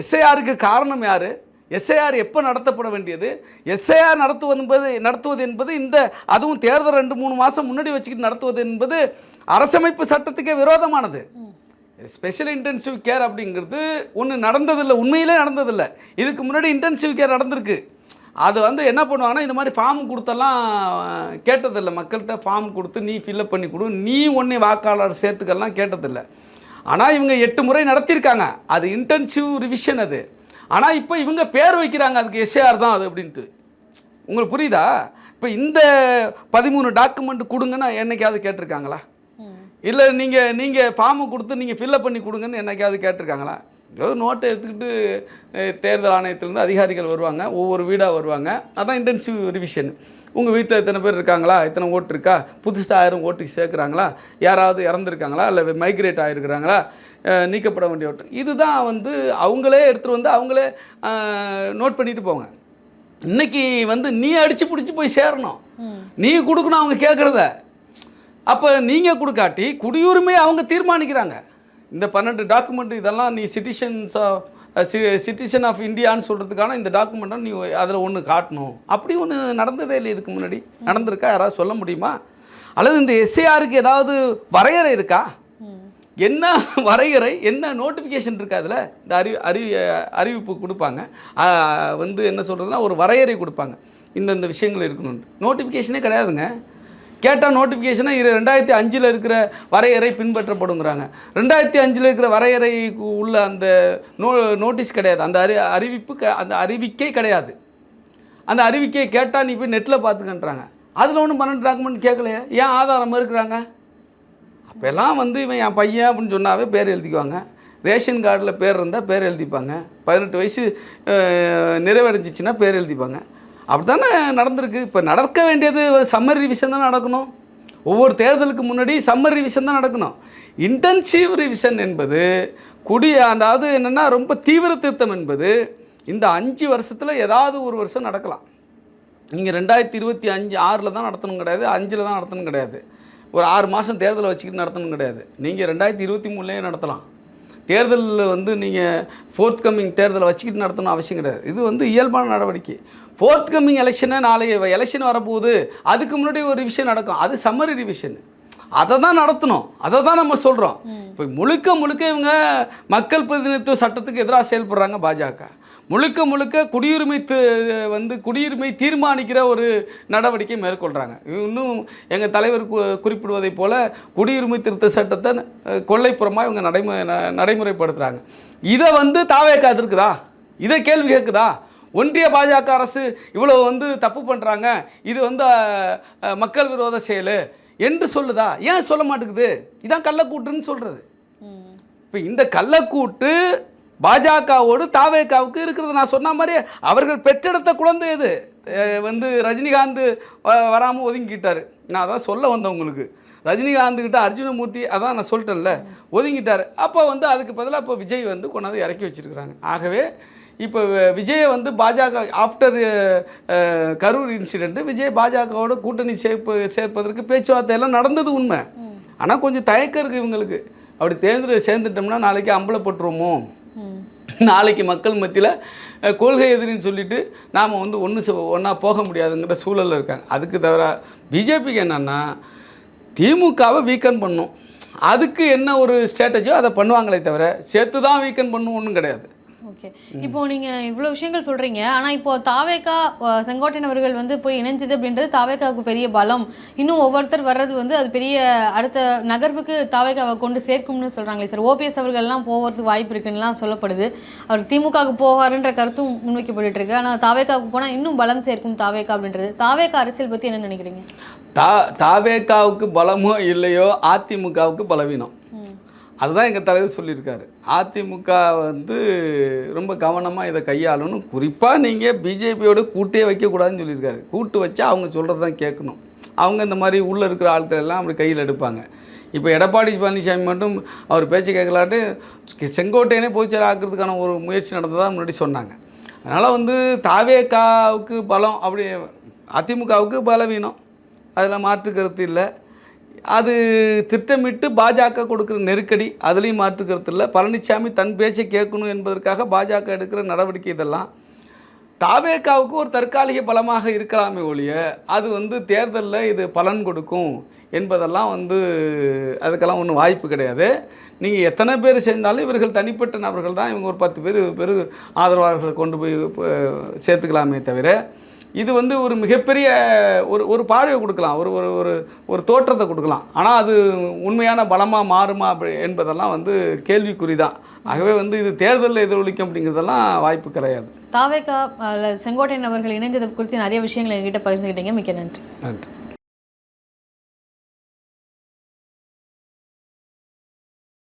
S2: எஸ்ஐஆருக்கு காரணம் யார்? எஸ்ஐஆர் எப்போ நடத்தப்பட வேண்டியது? எஸ்ஐஆர் நடத்துவது என்பது நடத்துவது என்பது இந்த அதுவும் தேர்தல் ரெண்டு மூணு மாதம் முன்னாடி வச்சுக்கிட்டு நடத்துவது என்பது அரசமைப்பு சட்டத்துக்கே விரோதமானது. ஸ்பெஷல் இன்டென்சிவ் கேர் அப்படிங்கிறது ஒன்று நடந்ததில்லை. உண்மையிலே நடந்ததில்லை. இதுக்கு முன்னாடி இன்டென்சிவ் கேர் நடந்திருக்கு. அது வந்து என்ன பண்ணுவாங்கன்னா இந்த மாதிரி ஃபார்ம் கொடுத்தெல்லாம் கேட்டதில்லை. மக்கள்கிட்ட ஃபார்ம் கொடுத்து நீ ஃபில்அப் பண்ணி கொடு. நீ ஒன்றே வாக்காளர் சேர்த்துக்கெல்லாம் கேட்டதில்லை. ஆனால் இவங்க எட்டு முறை நடத்தியிருக்காங்க. அது இன்டென்சிவ் ரிவிஷன் அது. ஆனால் இப்போ இவங்க பேர் வைக்கிறாங்க அதுக்கு எஸ்ஏஆர் தான் அது அப்படின்ட்டு. உங்களுக்கு புரியுதா? இப்போ இந்த பதிமூணு டாக்குமெண்ட் கொடுங்கன்னு என்னைக்காவது கேட்டிருக்காங்களா? இல்லை நீங்கள் நீங்கள் ஃபார்மை கொடுத்து நீங்கள் ஃபில்அப் பண்ணி கொடுங்கன்னு என்னைக்காவது கேட்டிருக்காங்களா? ஏதோ நோட்டை எடுத்துக்கிட்டு தேர்தல் ஆணையத்திலேருந்து அதிகாரிகள் வருவாங்க ஒவ்வொரு வீடாக வருவாங்க. அதான் இன்டென்சிவ் ரிவிஷன் உங்கள் வீட்டில் இத்தனை பேர் இருக்காங்களா? இத்தனை ஓட்டு இருக்கா? புதுசாக ஆயிரம் ஓட்டுக்கு சேர்க்குறாங்களா? யாராவது இறந்துருக்காங்களா? இல்லை மைக்ரேட் ஆகிருக்கிறாங்களா நீக்கப்பட வேண்டிய இதுதான் வந்து அவங்களே எடுத்துகிட்டு வந்து அவங்களே நோட் பண்ணிட்டு போங்க. இன்னைக்கு வந்து நீ அடித்து பிடிச்சி போய் சேரணும். நீ கொடுக்கணும் அவங்க கேட்குறத அப்போ நீங்கள் கொடுக்காட்டி குடியுரிமை அவங்க தீர்மானிக்கிறாங்க. இந்த பன்னெண்டு டாக்குமெண்ட் இதெல்லாம் நீ சிட்டிசன்ஸ் சிட்டிசன் ஆஃப் இந்தியான்னு சொல்கிறதுக்கான இந்த டாக்குமெண்ட்டை நீ அதில் ஒன்று காட்டணும். அப்படி ஒன்று நடந்ததே இல்லை இதுக்கு முன்னாடி? நடந்திருக்கா? யாராவது சொல்ல முடியுமா? அல்லது இந்த எஸ்ஏஆருக்கு ஏதாவது வரையறை இருக்கா? என்ன வரையறை என்ன நோட்டிஃபிகேஷன் இருக்கா அதில்? இந்த அறி அறி அறிவிப்பு கொடுப்பாங்க. வந்து என்ன சொல்கிறதுனா ஒரு வரையறை கொடுப்பாங்க. இந்தந்த விஷயங்கள் இருக்கணும்னு. நோட்டிஃபிகேஷனே கிடையாதுங்க. கேட்டால் நோட்டிஃபிகேஷனை இரு ரெண்டாயிரத்தி அஞ்சில் இருக்கிற வரையறை பின்பற்றப்படுங்கிறாங்க. ரெண்டாயிரத்தி அஞ்சில் இருக்கிற வரையறை உள்ள அந்த நோ நோட்டீஸ் கிடையாது. அந்த அறி அறிவிப்பு க அந்த அறிவிக்கை கிடையாது. அந்த அறிவிக்கையை கேட்டால் நீ போய் நெட்டில் பார்த்துக்கன்றாங்க. அதில் ஒன்றும் பன்னெண்டு டாக்குமெண்ட் கேட்கலையே? ஏன் ஆதாரம் இருக்கிறாங்க அப்போல்லாம் வந்து இவன் என் பையன் அப்படின்னு சொன்னாவே பேர் எழுதிக்குவாங்க. ரேஷன் கார்டில் பேர் இருந்தால் பேர் எழுதிப்பாங்க. பதினெட்டு வயசு நிறைவடைஞ்சிச்சின்னா பேர் எழுதிப்பாங்க. அப்படி தானே நடந்திருக்கு. இப்போ நடக்க வேண்டியது சம்மர் ரிவிஷன் தான் நடக்கணும். ஒவ்வொரு தேர்தலுக்கு முன்னாடி சம்மர் ரிவிஷன் தான் நடக்கணும். இன்டென்சிவ் ரிவிஷன் என்பது குடி அதாவது என்னென்னா ரொம்ப தீவிர திருத்தம் என்பது இந்த அஞ்சு வருஷத்தில் ஏதாவது ஒரு வருஷம் நடக்கலாம். நீங்கள் ரெண்டாயிரத்தி இருபத்தி அஞ்சு ஆறில் தான் நடத்தணும் கிடையாது அஞ்சில் தான் நடத்தணும் கிடையாது. ஒரு ஆறு மாதம் தேர்தலை வச்சுக்கிட்டு நடத்தணும் கிடையாது. நீங்கள் ரெண்டாயிரத்தி இருபத்தி மூணுலேயே நடத்தலாம். தேர்தலில் வந்து நீங்கள் ஃபோர்த் கம்மிங் தேர்தலை வச்சுக்கிட்டு நடத்தணும் அவசியம் கிடையாது. இது வந்து இயல்பான நடவடிக்கை. ஃபோர்த் கம்மிங் எலெக்ஷனை நாளைக்கு எலெக்ஷன் வரப்போகுது. அதுக்கு முன்னாடி ஒரு ரிவிஷன் நடக்கும். அது சம்மரி ரிவிஷன் அதை தான் நடத்தணும். அதை தான் நம்ம சொல்கிறோம் இப்போ முழுக்க முழுக்க இவங்க மக்கள் பிரதிநிதித்துவ சட்டத்துக்கு எதிராக செயல்படுறாங்க பாஜக. முழுக்க முழுக்க குடியுரிமை வந்து குடியுரிமை தீர்மானிக்கிற ஒரு நடவடிக்கை மேற்கொள்கிறாங்க இன்னும் எங்கள் தலைவர் குறிப்பிடுவதைப் போல குடியுரிமை திருத்த சட்டத்தை அஹ், கொல்லைப்புறமாக இவங்க நடைமு நடைமுறைப்படுத்துகிறாங்க இதை வந்து தாவேக்கா எதிர்க்குதா? இதை கேள்வி கேட்குதா ஒன்றிய பாஜக அரசு இவ்வளவு வந்து தப்பு பண்ணுறாங்க இது வந்து மக்கள் விரோத செயல் என்று சொல்லுதா? ஏன் சொல்ல மாட்டேங்குது? இதான் கள்ளக்கூட்டுன்னு சொல்கிறது. இப்போ இந்த கள்ளக்கூட்டு பாஜகவோடு தாவேக்காவுக்கு இருக்கிறது. நான் சொன்ன மாதிரி அவர்கள் பெற்றெடுத்த குழந்தை இது. வந்து ரஜினிகாந்த் வராமல் ஒதுங்கிட்டார். நான் அதான் சொல்ல வந்தேன் உங்களுக்கு. ரஜினிகாந்த் கிட்ட அர்ஜுனமூர்த்தி அதான் நான் சொல்லிட்டேன்ல ஒதுங்கிட்டார். அப்போ வந்து அதுக்கு பதிலாக இப்போ விஜய் வந்து கொண்டாந்து இறக்கி வச்சிருக்கிறாங்க. ஆகவே இப்போ விஜயை வந்து பாஜக ஆஃப்டர் கரூர் இன்சிடென்ட் விஜய் பாஜகவோட கூட்டணி சேர்ப்பு சேர்ப்பதற்கு பேச்சுவார்த்தை எல்லாம் நடந்தது உண்மை. ஆனால் கொஞ்சம் தயக்கம் இருக்குது இவங்களுக்கு. அப்படி தேர்ந்து சேர்ந்துட்டோம்னா நாளைக்கு அம்பலப்பட்டுருமோ
S1: ம்.
S2: நாளைக்கு மக்கள் மத்தியில் கொள்கை எதிரின்னு சொல்லிட்டு நாம் வந்து ஒன்று ஒன்றா போக முடியாதுங்கிற சூழலில் இருக்காங்க. அதுக்கு தவிர பிஜேபிக்கு என்னென்னா திமுகவை வீக்கன் பண்ணும். அதுக்கு என்ன ஒரு ஸ்ட்ராட்டஜியோ அதை பண்ணுவாங்களே தவிர சேர்த்து தான் வீக்கன் பண்ணும் ஒன்றும் கிடையாது.
S1: ஓகே இப்போ நீங்க இவ்வளவு விஷயங்கள் சொல்றீங்க ஆனா இப்போ தாவேக்கா செங்கோட்டையன் அவர்கள் வந்து போய் இணைஞ்சது அப்படின்றது தாவேக்காவுக்கு பெரிய பலம். இன்னும் ஒவ்வொருத்தர் வர்றது வந்து அது பெரிய அடுத்த நகர்வுக்கு தாவேக்காவை கொண்டு சேர்க்கும்னு சொல்றாங்களே சார். ஓபிஎஸ் அவர்கள்லாம் போகிறதுக்கு வாய்ப்பு இருக்குன்னுலாம் சொல்லப்படுது. அவர் திமுகவுக்கு போவாருன்ற கருத்தும் முன்வைக்கப்பட்டு இருக்கு. ஆனா தாவேக்காவுக்கு போனா இன்னும் பலம் சேர்க்கும் தாவேக்கா அப்படின்றது. தாவேக்கா அரசியல் பத்தி என்ன நினைக்கிறீங்க?
S2: தா தாவேக்காவுக்கு பலமோ இல்லையோ அதிமுகவுக்கு பலவீனம். அதுதான் எங்கள் தலைவர் சொல்லியிருக்காரு. அதிமுக வந்து ரொம்ப கவனமாக இதை கையாளணும். குறிப்பாக நீங்கள் பிஜேபியோட கூட்டே வைக்கக்கூடாதுன்னு சொல்லியிருக்காரு. கூட்டு வச்சா அவங்க சொல்கிறது தான் கேட்கணும். அவங்க இந்த மாதிரி உள்ளே இருக்கிற ஆட்கள் எல்லாம் அப்படி கையில் எடுப்பாங்க. இப்போ எடப்பாடி பழனிசாமி மட்டும் அவர் பேச்சு கேட்கலாட்டு செங்கோட்டையனே பொதுச்செயலர் ஆக்கிறதுக்கான ஒரு முயற்சி நடந்ததாக முன்னாடி சொன்னாங்க. அதனால் வந்து தாவேக்காவுக்கு பலம் அப்படி அதிமுகவுக்கு பலவீனம். அதில் மாற்று கருத்து இல்லை. அது திட்டமிட்டு பாஜக கொடுக்குற நெருக்கடி அதுலேயும் மாற்றுக்கிறது இல்லை. பழனிசாமி தன் பேச்சை கேட்கணும் என்பதற்காக பாஜக எடுக்கிற நடவடிக்கை இதெல்லாம். தாவேக்காவுக்கு ஒரு தற்காலிக பலமாக இருக்கலாமே ஒழிய அது வந்து தேர்தலில் இது பலன் கொடுக்கும் என்பதெல்லாம் வந்து அதுக்கெல்லாம் ஒன்றும் வாய்ப்பு கிடையாது. நீங்கள் எத்தனை பேர் சேர்ந்தாலும் இவர்கள் தனிப்பட்ட நபர்கள் தான். இவங்க ஒரு பத்து பேர் பேர் ஆதரவாளர்களை கொண்டு போய் சேர்த்துக்கலாமே தவிர இது வந்து ஒரு மிகப்பெரிய ஒரு ஒரு பார்வையை கொடுக்கலாம். ஒரு ஒரு ஒரு ஒரு தோற்றத்தை கொடுக்கலாம். ஆனால் அது உண்மையான பலமாக மாறுமா அப்படி என்பதெல்லாம் வந்து கேள்விக்குறி தான் ஆகவே வந்து இது தேர்தலில் எதிரொலிக்கும் அப்படிங்கிறதெல்லாம் வாய்ப்பு கிடையாது.
S1: தாவேக்கா செங்கோட்டையன் அவர்கள் இணைஞ்சது குறித்து நிறைய விஷயங்களை என்கிட்ட பகிர்ந்துக்கிட்டீங்க மிக்க நன்றி.
S2: நன்றி.